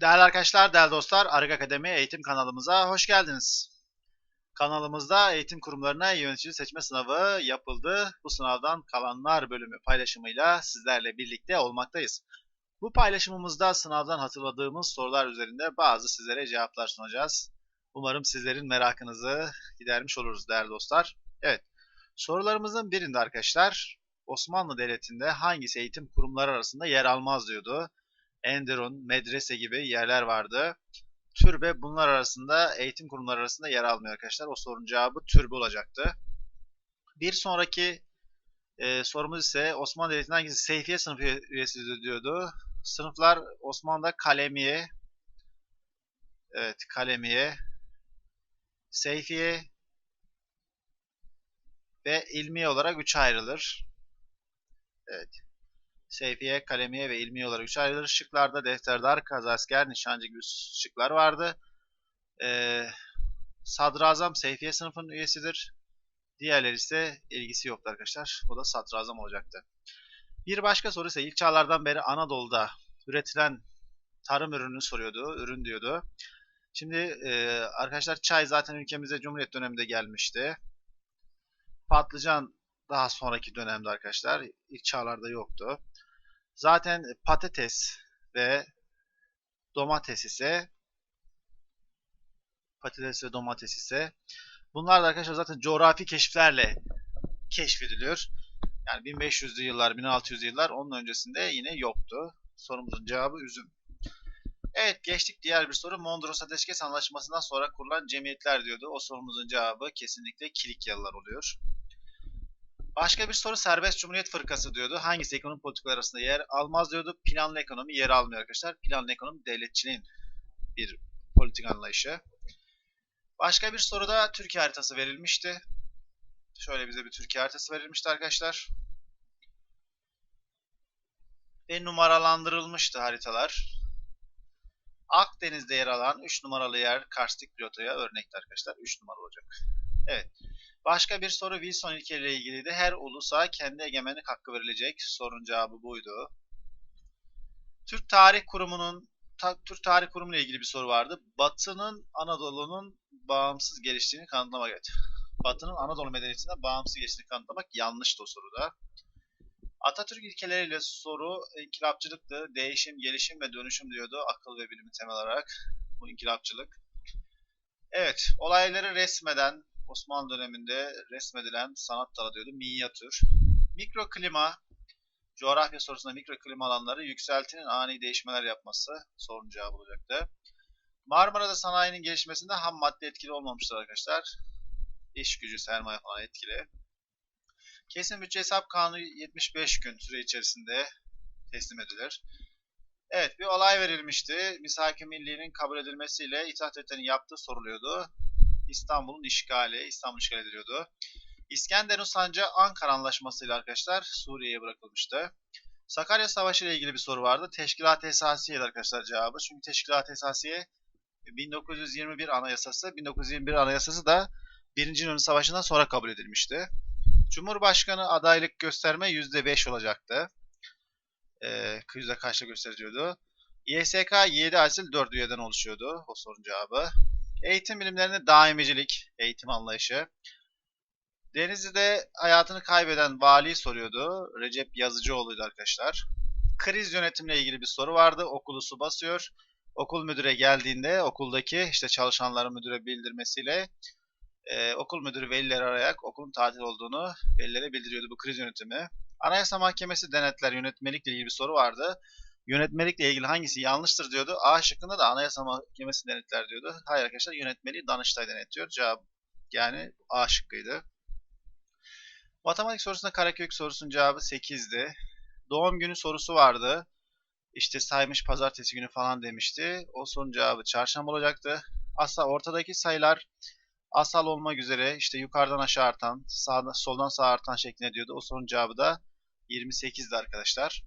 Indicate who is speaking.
Speaker 1: Değerli arkadaşlar, değerli dostlar, Arık Akademi eğitim kanalımıza hoş geldiniz. Kanalımızda eğitim kurumlarına yönetici seçme sınavı yapıldı. Bu sınavdan kalanlar bölümü paylaşımıyla sizlerle birlikte olmaktayız. Bu paylaşımımızda sınavdan hatırladığımız sorular üzerinde bazı sizlere cevaplar sunacağız. Umarım sizlerin merakınızı gidermiş oluruz değerli dostlar. Evet, sorularımızın birinde arkadaşlar Osmanlı Devleti'nde hangisi eğitim kurumları arasında yer almaz diyordu. Enderun, medrese gibi yerler vardı. Türbe bunlar arasında eğitim kurumları arasında yer almıyor arkadaşlar. O sorunun cevabı türbe olacaktı. Bir sonraki e, sorumuz ise Osmanlı Devleti'nin hangisi Seyfiye sınıfı üyesidir diyordu. Sınıflar Osmanlı'da kalemiye, evet kalemiye, Seyfiye ve ilmiye olarak üçe ayrılır. Evet. Seyfiye, kalemiye ve ilmi olarak üç ayrılır. Şıklarda defterdar, kazasker, nişancı gibi şıklar vardı. Ee, Sadrazam Seyfiye sınıfının üyesidir. Diğerleri ise ilgisi yoktu arkadaşlar. O da sadrazam olacaktı. Bir başka soru ise ilk çağlardan beri Anadolu'da üretilen tarım ürününü soruyordu. Ürün diyordu. Şimdi e, arkadaşlar çay zaten ülkemize Cumhuriyet döneminde gelmişti. Patlıcan daha sonraki dönemde arkadaşlar. ilk çağlarda yoktu. Zaten patates ve domates ise patates ve domates ise bunlar da arkadaşlar zaten coğrafi keşiflerle keşfediliyor. Yani 1500'lü yıllar, 1600'lü yıllar onun öncesinde yine yoktu. Sorumuzun cevabı üzüm. Evet geçtik diğer bir soru. Mondros Ateşkes Anlaşması'ndan sonra kurulan cemiyetler diyordu. O sorumuzun cevabı kesinlikle Kilikyalılar oluyor. Başka bir soru serbest cumhuriyet fırkası diyordu. Hangisi ekonomi politikaları arasında yer almaz diyordu. Planlı ekonomi yer almıyor arkadaşlar. Planlı ekonomi devletçiliğin bir politik anlayışı. Başka bir soruda Türkiye haritası verilmişti. Şöyle bize bir Türkiye haritası verilmişti arkadaşlar. Ve numaralandırılmıştı haritalar. Akdeniz'de yer alan 3 numaralı yer karstik pilotoya örnekti arkadaşlar. 3 numara olacak. Evet. Başka bir soru Wilson ilkeleriyle ilgiliydi. Her ulusa kendi egemenlik hakkı verilecek. Sorun cevabı buydu. Türk Tarih Kurumu'nun Türk Tarih Kurumu ile ilgili bir soru vardı. Batı'nın Anadolu'nun bağımsız geliştiğini kanıtlamak. Evet. Batı'nın Anadolu medeniyetinde bağımsız geliştiğini kanıtlamak yanlıştı o soruda. Atatürk ilkeleriyle soru inkılapçılıktı. Değişim, gelişim ve dönüşüm diyordu. Akıl ve bilimi temel olarak. Bu inkılapçılık. Evet, olayları resmeden, Osmanlı döneminde resmedilen sanat dalı diyordu. Minyatür. Mikroklima, coğrafya sorusunda mikroklima alanları yükseltinin ani değişmeler yapması sorun cevabı olacaktı. Marmara'da sanayinin gelişmesinde ham madde etkili olmamıştır arkadaşlar. İş gücü, sermaye falan etkili. Kesin bütçe hesap kanunu 75 gün süre içerisinde teslim edilir. Evet bir olay verilmişti. Misak-ı Milli'nin kabul edilmesiyle İttihat Devletleri'nin yaptığı soruluyordu. İstanbul'un işgali, İstanbul işgal ediliyordu. İskenderun Sancağı Ankara Anlaşması'yla arkadaşlar Suriye'ye bırakılmıştı. Sakarya Savaşı ile ilgili bir soru vardı. Teşkilat-ı Esasiye arkadaşlar cevabı. Çünkü Teşkilat-ı Esasiye 1921 Anayasası, 1921 Anayasası da 1. İnönü Savaşı'ndan sonra kabul edilmişti. Cumhurbaşkanı adaylık gösterme %5 olacaktı. Ee, yüzde kaçta gösteriyordu. İSK 7 asil 4 üyeden oluşuyordu. O sorun cevabı. Eğitim bilimlerinde daimicilik, eğitim anlayışı. Denizli'de hayatını kaybeden vali soruyordu. Recep Yazıcıoğlu'ydu arkadaşlar. Kriz yönetimle ilgili bir soru vardı. Okulu su basıyor. Okul müdüre geldiğinde okuldaki işte çalışanların müdüre bildirmesiyle e, okul müdürü velileri arayarak okulun tatil olduğunu velilere bildiriyordu bu kriz yönetimi. Anayasa Mahkemesi denetler yönetmelikle ilgili bir soru vardı. Yönetmelikle ilgili hangisi yanlıştır diyordu. A şıkkında da Anayasa Mahkemesi denetler diyordu. Hayır arkadaşlar yönetmeliği Danıştay denetliyor. Cevap yani A şıkkıydı. Matematik sorusunda Karakök sorusunun cevabı 8'di. Doğum günü sorusu vardı. İşte saymış pazartesi günü falan demişti. O sorunun cevabı çarşamba olacaktı. Asla ortadaki sayılar asal olmak üzere işte yukarıdan aşağı artan, sağdan, soldan sağa artan şeklinde diyordu. O sorunun cevabı da 28'di arkadaşlar.